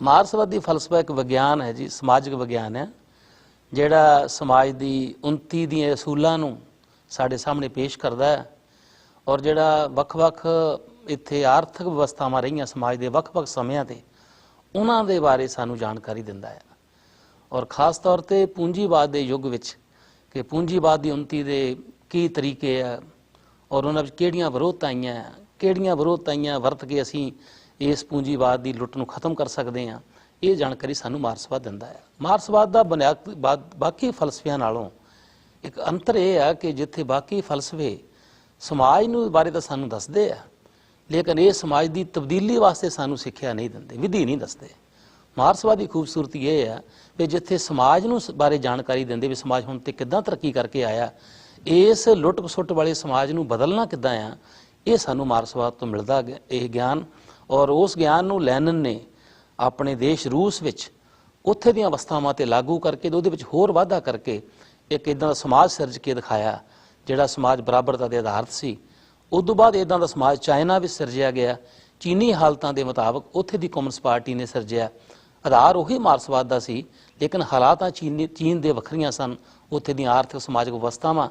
ਮਾਰਸਵਾਦੀ ਫਲਸਫਾ ਇੱਕ ਵਿਗਿਆਨ ਹੈ ਜੀ, ਸਮਾਜਿਕ ਵਿਗਿਆਨ ਹੈ, ਜਿਹੜਾ ਸਮਾਜ ਦੀ ਉਨਤੀ ਦੀਆਂ ਅਸੂਲਾਂ ਨੂੰ ਸਾਡੇ ਸਾਹਮਣੇ ਪੇਸ਼ ਕਰਦਾ ਹੈ ਔਰ ਜਿਹੜਾ ਵੱਖ-ਵੱਖ ਇੱਥੇ ਆਰਥਿਕ ਵਿਵਸਥਾਵਾਂ ਰਹੀਆਂ ਸਮਾਜ ਦੇ ਵੱਖ-ਵੱਖ ਸਮਿਆਂ ਤੇ, ਉਹਨਾਂ ਦੇ ਬਾਰੇ ਸਾਨੂੰ ਜਾਣਕਾਰੀ ਦਿੰਦਾ ਹੈ। ਔਰ ਖਾਸ ਤੌਰ ਤੇ ਪੂੰਜੀਵਾਦ ਦੇ ਯੁੱਗ ਵਿੱਚ ਕਿ ਪੂੰਜੀਵਾਦ ਦੀ ਉਨਤੀ ਦੇ ਕੀ ਤਰੀਕੇ ਆ ਔਰ ਉਹਨਾਂ ਵਿੱਚ ਕਿਹੜੀਆਂ ਵਿਰੋਧਤਾਈਆਂ ਕਿਹੜੀਆਂ ਵਿਰੋਧਤਾਈਆਂ ਵਰਤ ਕੇ ਅਸੀਂ ਇਸ ਪੂੰਜੀਵਾਦ ਦੀ ਲੁੱਟ ਨੂੰ ਖਤਮ ਕਰ ਸਕਦੇ ਹਾਂ। ਇਹ ਜਾਣਕਾਰੀ ਸਾਨੂੰ ਮਾਰਸਵਾਦ ਦਿੰਦਾ ਹੈ। ਮਾਰਸਵਾਦ ਦਾ ਬੁਨਿਆਦ ਬਾਦ- ਬਾਕੀ ਫਲਸਫਿਆਂ ਨਾਲੋਂ ਇੱਕ ਅੰਤਰ ਇਹ ਆ ਕਿ ਜਿੱਥੇ ਬਾਕੀ ਫਲਸਫੇ ਸਮਾਜ ਨੂੰ ਬਾਰੇ ਤਾਂ ਸਾਨੂੰ ਦੱਸਦੇ ਆ, ਲੇਕਿਨ ਇਹ ਸਮਾਜ ਦੀ ਤਬਦੀਲੀ ਵਾਸਤੇ ਸਾਨੂੰ ਸਿੱਖਿਆ ਨਹੀਂ ਦਿੰਦੇ, ਵਿਧੀ ਨਹੀਂ ਦੱਸਦੇ। ਮਾਰਕਸਵਾਦ ਦੀ ਖੂਬਸੂਰਤੀ ਇਹ ਆ ਕਿ ਜਿੱਥੇ ਸਮਾਜ ਨੂੰ ਸ- ਬਾਰੇ ਜਾਣਕਾਰੀ ਦਿੰਦੇ ਵੀ ਸਮਾਜ ਹੁਣ ਤੇ ਕਿੱਦਾਂ ਤਰੱਕੀ ਕਰਕੇ ਆਇਆ, ਇਸ ਲੁੱਟ ਖਸੁੱਟ ਵਾਲੇ ਸਮਾਜ ਨੂੰ ਬਦਲਣਾ ਕਿੱਦਾਂ ਆ, ਇਹ ਸਾਨੂੰ ਮਾਰਸਵਾਦ ਤੋਂ ਮਿਲਦਾ ਗ- ਇਹ ਗਿਆਨ ਔਰ ਉਸ ਗਿਆਨ ਨੂੰ ਲੈਨਨ ਨੇ ਆਪਣੇ ਦੇਸ਼ ਰੂਸ ਵਿੱਚ ਉੱਥੇ ਦੀਆਂ ਅਵਸਥਾਵਾਂ ਤੇ ਲਾਗੂ ਕਰਕੇ ਤੇ ਉਹਦੇ ਵਿੱਚ ਹੋਰ ਵਾਧਾ ਕਰਕੇ ਇੱਕ ਇਦਾਂ ਦਾ ਸਮਾਜ ਸਿਰਜ ਕੇ ਦਿਖਾਇਆ, ਜਿਹੜਾ ਸਮਾਜ ਬਰਾਬਰਤਾ ਦੇ ਆਧਾਰਤ ਸੀ। ਉਸ ਤੋਂ ਬਾਅਦ ਇਦਾਂ ਦਾ ਸਮਾਜ ਚਾਈਨਾ ਵਿੱਚ ਸਿਰਜਿਆ ਗਿਆ। ਚੀਨੀ ਹਾਲਤਾਂ ਦੇ ਮੁਤਾਬਕ ਉੱਥੇ ਦੀ ਕਮਿਊਨਿਸਟ ਪਾਰਟੀ ਨੇ ਸਿਰਜਿਆ। ਆਧਾਰ ਉਹੀ ਮਾਰਸਵਾਦ ਦਾ ਸੀ, ਲੇਕਿਨ ਹਾਲਾਤਾਂ ਚੀਨੀ ਚੀਨ ਦੇ ਵੱਖਰੀਆਂ ਸਨ, ਉੱਥੇ ਦੀਆਂ ਆਰਥਿਕ ਸਮਾਜਿਕ ਅਵਸਥਾਵਾਂ।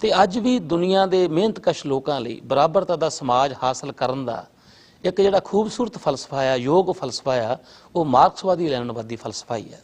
ਤੇ ਅੱਜ ਵੀ ਦੁਨੀਆ ਦੇ ਮਿਹਨਤਕਸ਼ ਲੋਕਾਂ ਲਈ ਬਰਾਬਰਤਾ ਦਾ ਸਮਾਜ ਹਾਸਲ ਕਰਨ ਦਾ ਇੱਕ ਜਿਹੜਾ ਖੂਬਸੂਰਤ ਫਲਸਫਾ ਆ ਯੋਗ ਫਲਸਫਾ ਆ ਉਹ ਮਾਰਕਸਵਾਦੀ ਲੈਣਵਾਦੀ ਫਲਸਫਾ ਹੀ ਆ।